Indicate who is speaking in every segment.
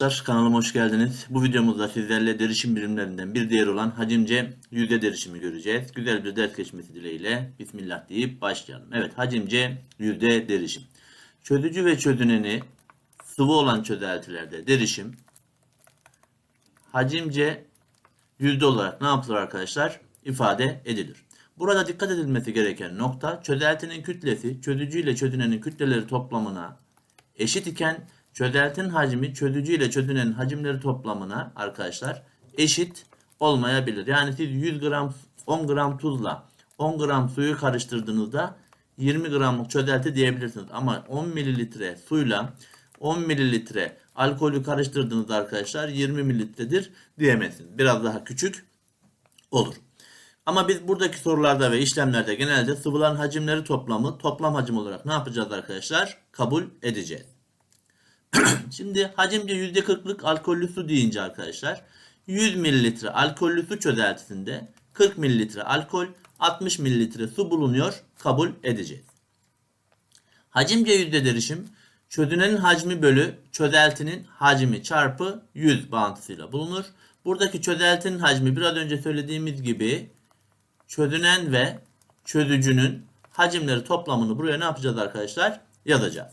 Speaker 1: Arkadaşlar kanalıma hoş geldiniz. Bu videomuzda sizlerle derişim birimlerinden bir diğer olan hacimce yüzde derişimi göreceğiz. Güzel bir ders geçmesi dileğiyle Bismillah deyip başlayalım. Evet hacimce yüzde derişim. Çözücü ve çözüneni sıvı olan çözeltilerde derişim hacimce yüzde olarak ne yapılır arkadaşlar? İfade edilir. Burada dikkat edilmesi gereken nokta çözeltinin kütlesi çözücü ile çözünenin kütleleri toplamına eşit iken çözeltinin hacmi çözücü ile çözünenin hacimleri toplamına arkadaşlar eşit olmayabilir. Yani siz 100 gram 10 gram tuzla 10 gram suyu karıştırdığınızda 20 gramlık çözelti diyebilirsiniz. Ama 10 mililitre suyla 10 mililitre alkolü karıştırdığınızda arkadaşlar 20 mililitredir diyemezsiniz. Biraz daha küçük olur. Ama biz buradaki sorularda ve işlemlerde genelde sıvıların hacimleri toplamı toplam hacim olarak ne yapacağız arkadaşlar? Kabul edeceğiz. Şimdi hacimce %40'lık alkollü su deyince arkadaşlar 100 mililitre alkollü su çözeltisinde 40 mililitre alkol 60 mililitre su bulunuyor kabul edeceğiz. Hacimce yüzde derişim çözünenin hacmi bölü çözeltinin hacmi çarpı 100 bağıntısıyla bulunur. Buradaki çözeltinin hacmi biraz önce söylediğimiz gibi çözünen ve çözücünün hacimleri toplamını buraya ne yapacağız arkadaşlar? Yazacağız.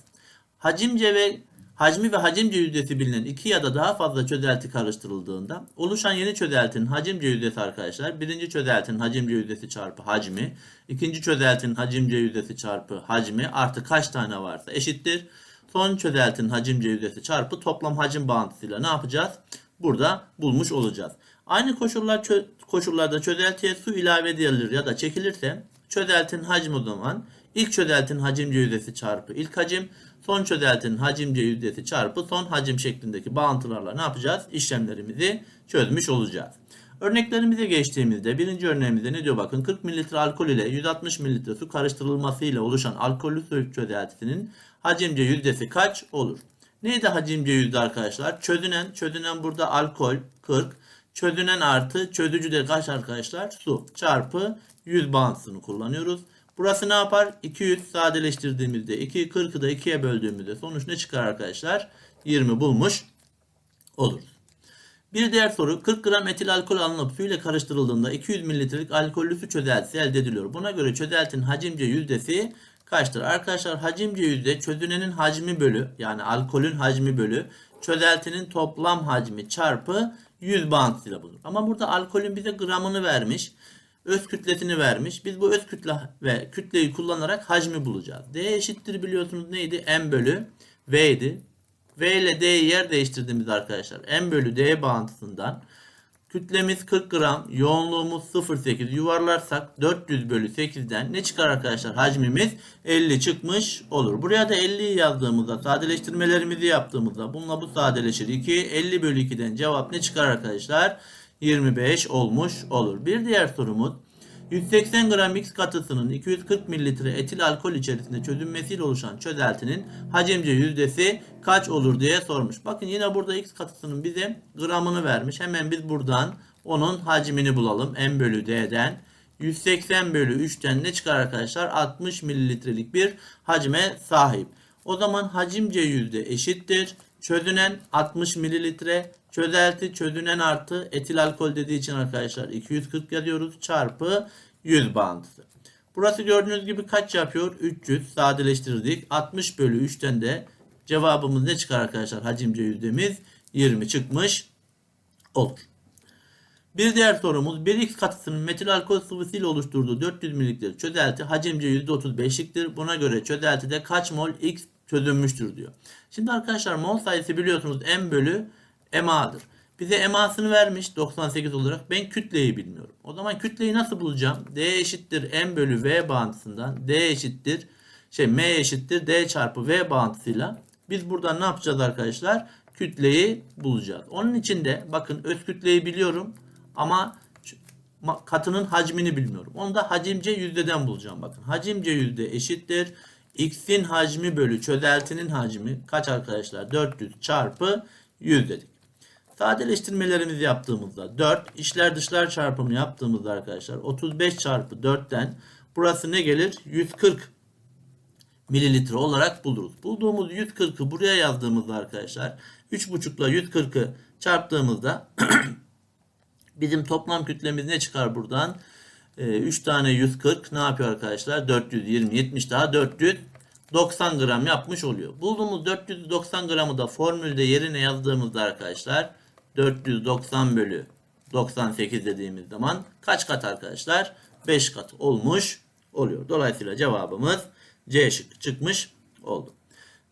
Speaker 1: Hacimce ve hacmi ve hacimce yüzdesi bilinen iki ya da daha fazla çözelti karıştırıldığında oluşan yeni çözeltinin hacimce yüzdesi arkadaşlar birinci çözeltinin hacimce yüzdesi çarpı hacmi, ikinci çözeltinin hacimce yüzdesi çarpı hacmi artı kaç tane varsa eşittir. Son çözeltinin hacimce yüzdesi çarpı toplam hacim bağıntısıyla ne yapacağız? Burada bulmuş olacağız. Aynı koşullar çö- koşullarda çözeltiye su ilave edilir ya da çekilirse çözeltinin hacmi o zaman ilk çözeltinin hacimce yüzdesi çarpı ilk hacim, son çözeltinin hacimce yüzdesi çarpı son hacim şeklindeki bağıntılarla ne yapacağız? İşlemlerimizi çözmüş olacağız. Örneklerimize geçtiğimizde birinci örneğimizde ne diyor bakın 40 mililitre alkol ile 160 mililitre su karıştırılmasıyla oluşan alkollü su çözeltisinin hacimce yüzdesi kaç olur? Neydi hacimce yüzde arkadaşlar? Çözünen, çözünen burada alkol 40, çözünen artı çözücü de kaç arkadaşlar? Su çarpı 100 bağıntısını kullanıyoruz. Burası ne yapar? 200 sadeleştirdiğimizde 2'yi 40'ı da 2'ye böldüğümüzde sonuç ne çıkar arkadaşlar? 20 bulmuş oluruz. Bir diğer soru 40 gram etil alkol alınıp su ile karıştırıldığında 200 mililitrelik alkollü su çözeltisi elde ediliyor. Buna göre çözeltinin hacimce yüzdesi kaçtır? Arkadaşlar hacimce yüzde çözünenin hacmi bölü yani alkolün hacmi bölü çözeltinin toplam hacmi çarpı 100 bağıntısıyla bulunur. Ama burada alkolün bize gramını vermiş. Öz kütlesini vermiş. Biz bu öz kütle ve kütleyi kullanarak hacmi bulacağız. D eşittir biliyorsunuz neydi? M bölü V idi. V ile D'yi yer değiştirdiğimiz arkadaşlar M bölü D bağıntısından kütlemiz 40 gram, yoğunluğumuz 0.8 yuvarlarsak 400 bölü 8'den ne çıkar arkadaşlar? Hacmimiz 50 çıkmış olur. Buraya da 50'yi yazdığımızda sadeleştirmelerimizi yaptığımızda bununla bu sadeleşir. 2 50 bölü 2'den cevap ne çıkar arkadaşlar? 25 olmuş olur. Bir diğer sorumuz 180 gram X katısının 240 mililitre etil alkol içerisinde çözünmesiyle oluşan çözeltinin hacimce yüzdesi kaç olur diye sormuş. Bakın yine burada X katısının bize gramını vermiş. Hemen biz buradan onun hacmini bulalım. M bölü D'den. 180 bölü 3'ten ne çıkar arkadaşlar? 60 mililitrelik bir hacme sahip. O zaman hacimce yüzde eşittir. Çözünen 60 mililitre. Çözelti çözünen artı etil alkol dediği için arkadaşlar 240 yazıyoruz. Çarpı 100 bağıntısı. Burası gördüğünüz gibi kaç yapıyor? 300 sadeleştirdik. 60 bölü 3'ten de cevabımız ne çıkar arkadaşlar? Hacimce yüzdemiz 20 çıkmış olur. Bir diğer sorumuz 1x katısının metil alkol sıvısıyla oluşturduğu 400 ml çözelti hacimce %35'liktir. Buna göre çözeltide kaç mol x çözünmüştür diyor. Şimdi arkadaşlar mol sayısı biliyorsunuz m bölü MA'dır. Bize MA'sını vermiş 98 olarak. Ben kütleyi bilmiyorum. O zaman kütleyi nasıl bulacağım? D eşittir M bölü V bağıntısından D eşittir şey M eşittir D çarpı V bağıntısıyla biz buradan ne yapacağız arkadaşlar? Kütleyi bulacağız. Onun için de bakın öz kütleyi biliyorum ama katının hacmini bilmiyorum. Onu da hacimce yüzdeden bulacağım. Bakın hacimce yüzde eşittir. X'in hacmi bölü çözeltinin hacmi kaç arkadaşlar? 400 çarpı 100 dedik. Sadeleştirmelerimizi yaptığımızda 4 içler dışlar çarpımını yaptığımızda arkadaşlar 35 çarpı 4'ten burası ne gelir? 140 mililitre olarak buluruz. Bulduğumuz 140'ı buraya yazdığımızda arkadaşlar 3,5 ile 140'ı çarptığımızda bizim toplam kütlemiz ne çıkar buradan? Ee, 3 tane 140 ne yapıyor arkadaşlar? 420, 70 daha 490 gram yapmış oluyor. Bulduğumuz 490 gramı da formülde yerine yazdığımızda arkadaşlar 490 bölü 98 dediğimiz zaman kaç kat arkadaşlar? 5 kat olmuş oluyor. Dolayısıyla cevabımız C şıkkı çıkmış oldu.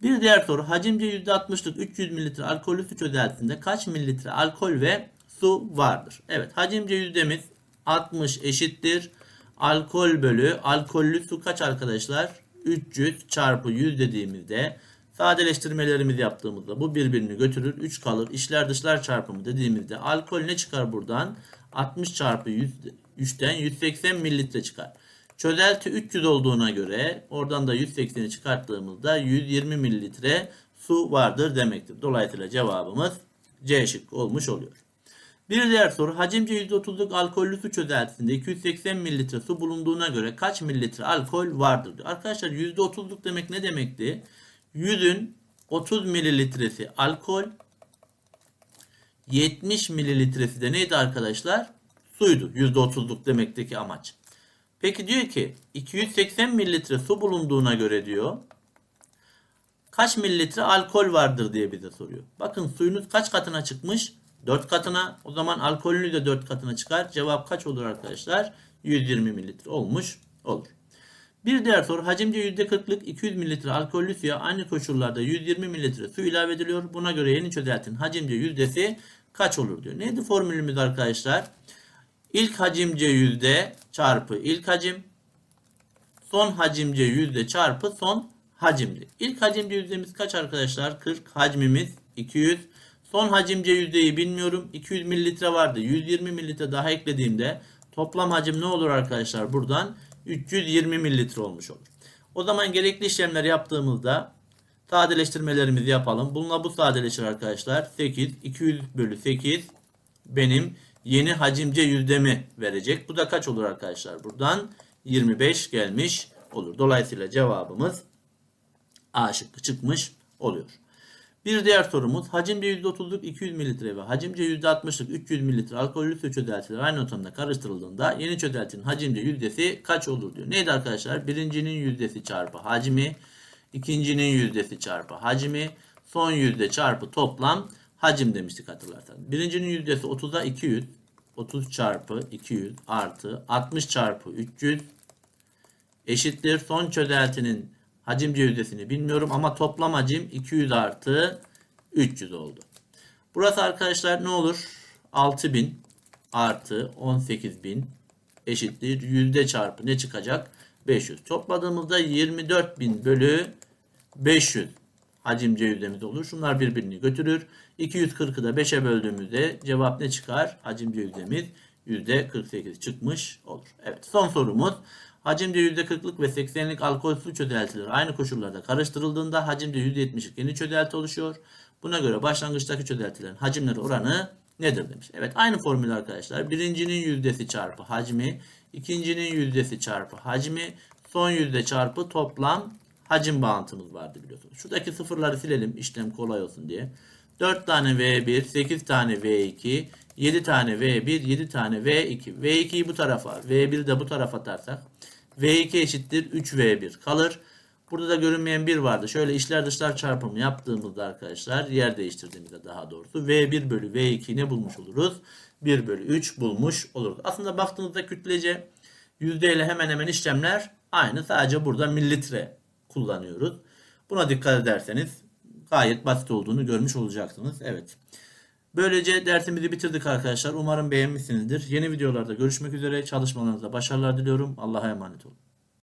Speaker 1: Bir diğer soru hacimce %60'lık 300 mililitre alkollü su çözeltisinde kaç mililitre alkol ve su vardır? Evet hacimce yüzdemiz 60 eşittir. Alkol bölü alkollü su kaç arkadaşlar? 300 çarpı 100 dediğimizde sadeleştirmelerimizi yaptığımızda bu birbirini götürür. 3 kalır. İçler dışlar çarpımı dediğimizde alkol ne çıkar buradan? 60 çarpı 100, 3'ten 180 mililitre çıkar. Çözelti 300 olduğuna göre oradan da 180'i çıkarttığımızda 120 mililitre su vardır demektir. Dolayısıyla cevabımız C şıkkı olmuş oluyor. Bir diğer soru hacimce %30'luk alkollü su çözeltisinde 280 mililitre su bulunduğuna göre kaç mililitre alkol vardır diyor. Arkadaşlar %30'luk demek ne demekti? 100'ün 30 mililitresi alkol 70 mililitresi de neydi arkadaşlar? Suydu. %30'luk demekteki amaç. Peki diyor ki 280 mililitre su bulunduğuna göre diyor kaç mililitre alkol vardır diye bize soruyor. Bakın suyunuz kaç katına çıkmış? 4 katına. O zaman alkolünü de 4 katına çıkar. Cevap kaç olur arkadaşlar? 120 mililitre olmuş olur. Bir diğer soru hacimce %40'lık 200 mililitre alkollü suya aynı koşullarda 120 mililitre su ilave ediliyor. Buna göre yeni çözeltin hacimce yüzdesi kaç olur diyor. Neydi formülümüz arkadaşlar? İlk hacimce yüzde çarpı ilk hacim son hacimce yüzde çarpı son hacimdi. İlk hacimce yüzdemiz kaç arkadaşlar? 40 hacmimiz 200 Son hacimce yüzdeyi bilmiyorum. 200 mililitre vardı. 120 mililitre daha eklediğimde toplam hacim ne olur arkadaşlar? Buradan 320 mililitre olmuş olur. O zaman gerekli işlemleri yaptığımızda sadeleştirmelerimizi yapalım. Bununla bu sadeleşir arkadaşlar. 8, 200 bölü 8 benim yeni hacimce yüzdemi verecek. Bu da kaç olur arkadaşlar? Buradan 25 gelmiş olur. Dolayısıyla cevabımız A şıkkı çıkmış oluyor. Bir diğer sorumuz hacimce %30'luk 200 mililitre ve hacimce %60'lık 300 mililitre alkollü su çözeltiler aynı ortamda karıştırıldığında yeni çözeltinin hacimce yüzdesi kaç olur diyor. Neydi arkadaşlar? Birincinin yüzdesi çarpı hacmi, ikincinin yüzdesi çarpı hacmi, son yüzde çarpı toplam hacim demiştik hatırlarsanız. Birincinin yüzdesi 30'a 200, 30 çarpı 200 artı 60 çarpı 300 eşittir son çözeltinin Hacimce yüzdesini bilmiyorum ama toplam hacim 200 artı 300 oldu. Burası arkadaşlar ne olur? 6000 artı 18000 eşittir. Yüzde çarpı ne çıkacak? 500. Topladığımızda 24000 bölü 500 hacimce yüzdemiz olur. Şunlar birbirini götürür. 240'ı da 5'e böldüğümüzde cevap ne çıkar? Hacimce yüzdemiz %48 çıkmış olur. Evet son sorumuz. Hacimde %40'lık ve 80'lik alkol su çözeltileri aynı koşullarda karıştırıldığında hacimde %70'lik yeni çözelti oluşuyor. Buna göre başlangıçtaki çözeltilerin hacimleri oranı nedir demiş. Evet aynı formül arkadaşlar. Birincinin yüzdesi çarpı hacmi, ikincinin yüzdesi çarpı hacmi, son yüzde çarpı toplam hacim bağıntımız vardı biliyorsunuz. Şuradaki sıfırları silelim işlem kolay olsun diye. 4 tane V1, 8 tane V2, 7 tane V1, 7 tane V2. V2'yi bu tarafa, V1'i de bu tarafa atarsak V2 eşittir 3V1 kalır. Burada da görünmeyen 1 vardı. Şöyle içler dışlar çarpımı yaptığımızda arkadaşlar yer değiştirdiğimizde daha doğrusu V1 bölü V2 ne bulmuş oluruz? 1 bölü 3 bulmuş oluruz. Aslında baktığınızda kütlece yüzdeyle hemen hemen işlemler aynı. Sadece burada mililitre kullanıyoruz. Buna dikkat ederseniz gayet basit olduğunu görmüş olacaksınız. Evet. Böylece dersimizi bitirdik arkadaşlar. Umarım beğenmişsinizdir. Yeni videolarda görüşmek üzere. Çalışmalarınızda başarılar diliyorum. Allah'a emanet olun.